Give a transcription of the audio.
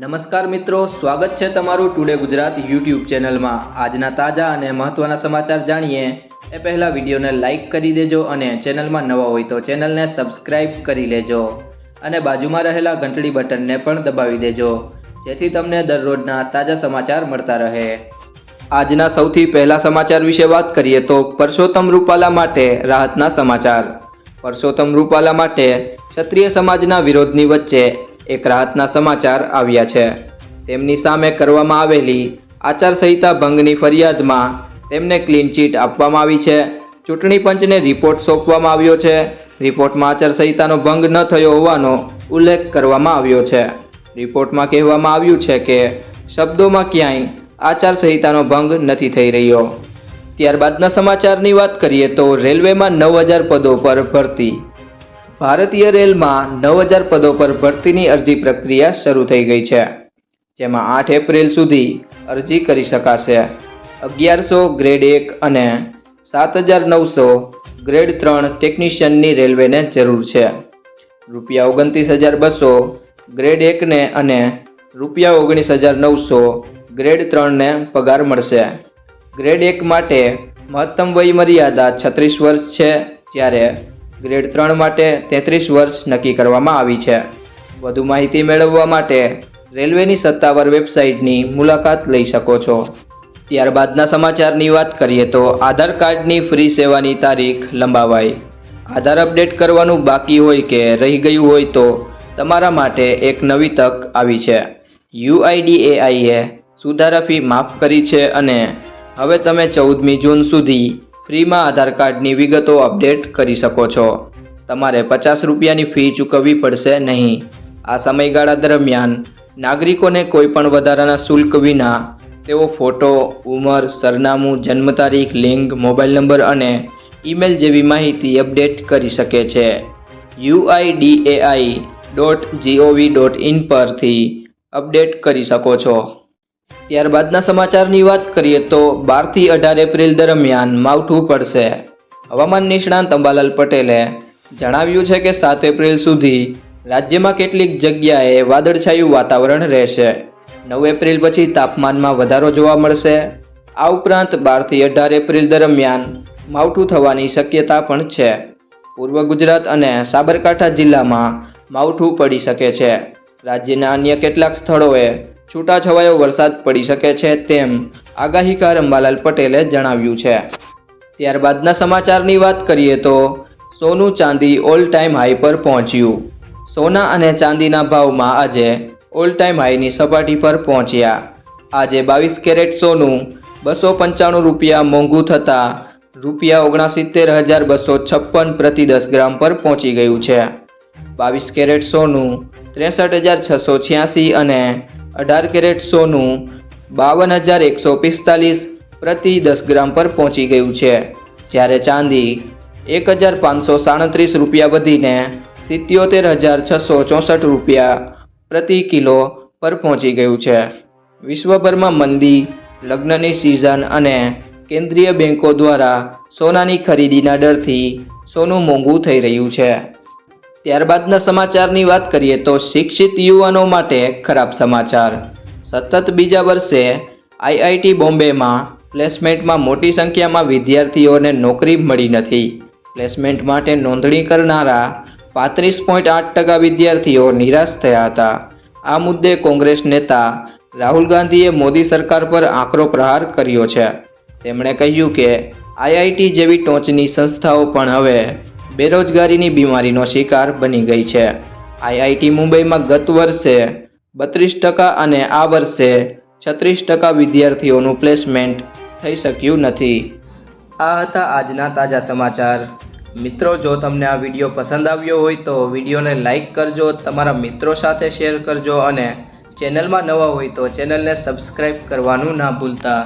નમસ્કાર મિત્રો, સ્વાગત છે તમારું ટુડે ગુજરાત યુટ્યુબ ચેનલમાં. આજના તાજા અને મહત્ત્વના સમાચાર જાણીએ. એ પહેલાં વિડીયોને લાઇક કરી દેજો અને ચેનલમાં નવા હોય તો ચેનલને સબસ્ક્રાઇબ કરી લેજો. અને બાજુમાં રહેલા ઘંટડી બટનને પણ દબાવી દેજો, જેથી તમને દરરોજના તાજા સમાચાર મળતા રહે. આજના સૌથી પહેલા સમાચાર વિશે વાત કરીએ તો પરસોત્તમ રૂપાલા માટે રાહતના સમાચાર. પરસોત્તમ રૂપાલા માટે ક્ષત્રિય સમાજના વિરોધની વચ્ચે એક રાહતના સમાચાર આવ્યા છે. તેમની સામે કરવામાં આવેલી આચારસંહિતા ભંગની ફરિયાદમાં તેમને ક્લીન ચીટ આપવામાં આવી છે. ચૂંટણી પંચને રિપોર્ટ સોંપવામાં આવ્યો છે. રિપોર્ટમાં આચારસંહિતાનો ભંગ ન થયો હોવાનો ઉલ્લેખ કરવામાં આવ્યો છે. રિપોર્ટમાં કહેવામાં આવ્યું છે કે શબ્દોમાં ક્યાંય આચારસંહિતાનો ભંગ નથી થઈ રહ્યો. ત્યારબાદના સમાચારની વાત કરીએ તો રેલવેમાં નવ હજાર પદો પર ભરતી ભારતીય રેલમાં નવ હજાર પદો પર ભરતીની અરજી પ્રક્રિયા શરૂ થઈ ગઈ છે, જેમાં આઠ એપ્રિલ સુધી અરજી કરી શકાશે. અગિયારસો ગ્રેડ એક અને સાત હજાર નવસો ગ્રેડ ત્રણ ટેકનિશિયનની રેલવેને જરૂર છે. રૂપિયા ઓગણત્રીસ હજાર બસો ગ્રેડ એકને અને રૂપિયા ઓગણીસ હજાર નવસો ગ્રેડ ત્રણને પગાર મળશે. ગ્રેડ એક માટે મહત્તમ વય મર્યાદા છત્રીસ વર્ષ છે, જ્યારે ગ્રેડ ત્રણ માટે તેત્રીસ વર્ષ નક્કી કરવામાં આવી છે. વધુ માહિતી મેળવવા માટે રેલવેની સત્તાવાર વેબસાઇટની મુલાકાત લઈ શકો છો. ત્યારબાદના સમાચારની વાત કરીએ તો આધાર કાર્ડની ફ્રી સેવાની તારીખ લંબાવાઈ. આધાર અપડેટ કરવાનું બાકી હોય કે રહી ગયું હોય તો તમારા માટે એક નવી તક આવી છે. યુઆઈડીએઆઈએ સુધારા ફી માફ કરી છે અને હવે તમે ચૌદમી જૂન સુધી ફ્રીમાં આધાર કાર્ડની વિગતો અપડેટ કરી શકો છો. તમારે પચાસ રૂપિયાની ફી ચૂકવવી પડશે નહીં. આ સમયગાળા દરમિયાન નાગરિકોને કોઈપણ વધારાના શુલ્ક વિના તેઓ ફોટો, ઉંમર, સરનામું, જન્મ તારીખ, લિંગ, મોબાઈલ નંબર અને ઈમેલ જેવી માહિતી અપડેટ કરી શકે છે. UIDAI dot GOV dot in પરથી અપડેટ કરી શકો છો. ત્યારબાદના સમાચારની વાત કરીએ તો બારથી અઢાર એપ્રિલ દરમિયાન માવઠું પડશે. હવામાન નિષ્ણાંત અંબાલાલ પટેલે જણાવ્યું છે કે સાત એપ્રિલ સુધી રાજ્યમાં કેટલીક જગ્યાએ વાદળછાયું વાતાવરણ રહેશે. નવ એપ્રિલ પછી તાપમાનમાં વધારો જોવા મળશે. આ ઉપરાંત બારથી અઢાર એપ્રિલ દરમિયાન માવઠું થવાની શક્યતા પણ છે. પૂર્વ ગુજરાત અને સાબરકાંઠા જિલ્લામાં માવઠું પડી શકે છે. રાજ્યના અન્ય કેટલાક સ્થળોએ છૂટાછવાયો વરસાદ પડી શકે છે તેમ આગાહીકાર અંબાલાલ પટેલે જણાવ્યું છે. ત્યારબાદના સમાચારની વાત કરીએ તો સોનું ચાંદી ઓલ ટાઈમ હાઈ પર પહોંચ્યું. સોના અને ચાંદીના ભાવમાં આજે ઓલ ટાઈમ હાઈની સપાટી પર પહોંચ્યા. આજે બાવીસ કેરેટ સોનું બસો પંચાણું રૂપિયા મોંઘું થતાં રૂપિયા ઓગણસિત્તેર હજાર બસો છપ્પન પ્રતિ દસ ગ્રામ પર પહોંચી ગયું છે. બાવીસ કેરેટ સોનું ત્રેસઠ હજાર છસો છ્યાસી અને અઢાર કેરેટ સોનું બાવન હજાર એકસો પિસ્તાલીસ પ્રતિ દસ ગ્રામ પર પહોંચી ગયું છે. જ્યારે ચાંદી એક હજાર પાંચસો સાડત્રીસ રૂપિયા વધીને સિત્યોતેર હજાર છસો ચોસઠ રૂપિયા પ્રતિ કિલો પર પહોંચી ગયું છે. વિશ્વભરમાં મંદી, લગ્નની સિઝન અને કેન્દ્રીય બેન્કો દ્વારા સોનાની ખરીદીના ડરથી સોનું મોંઘું થઈ રહ્યું છે. ત્યારબાદના સમાચારની વાત કરીએ તો શિક્ષિત યુવાનો માટે ખરાબ સમાચાર. સતત બીજા વર્ષે આઈઆઈટી બોમ્બેમાં પ્લેસમેન્ટમાં મોટી સંખ્યામાં વિદ્યાર્થીઓને નોકરી મળી નથી. પ્લેસમેન્ટ માટે નોંધણી કરનારા પાંત્રીસ પોઈન્ટ આઠ ટકા વિદ્યાર્થીઓ નિરાશ થયા હતા. આ મુદ્દે કોંગ્રેસ નેતા રાહુલ ગાંધીએ મોદી સરકાર પર આકરો પ્રહાર કર્યો છે. તેમણે કહ્યું કે આઈઆઈટી જેવી ટોચની સંસ્થાઓ પણ હવે બેરોજગારીની બીમારીનો શિકાર બની ગઈ છે. આઈઆઈટી મુંબઈમાં ગત વર્ષે બત્રીસ ટકા અને આ વર્ષે છત્રીસ ટકા વિદ્યાર્થીઓનું પ્લેસમેન્ટ થઈ શક્યું નથી. આ હતા આજના તાજા સમાચાર. મિત્રો, જો તમને આ વીડિયો પસંદ આવ્યો હોય તો વિડીયોને લાઇક કરજો, તમારા મિત્રો સાથે શેર કરજો અને ચેનલમાં નવા હોય તો ચેનલને સબસ્ક્રાઈબ કરવાનું ના ભૂલતા.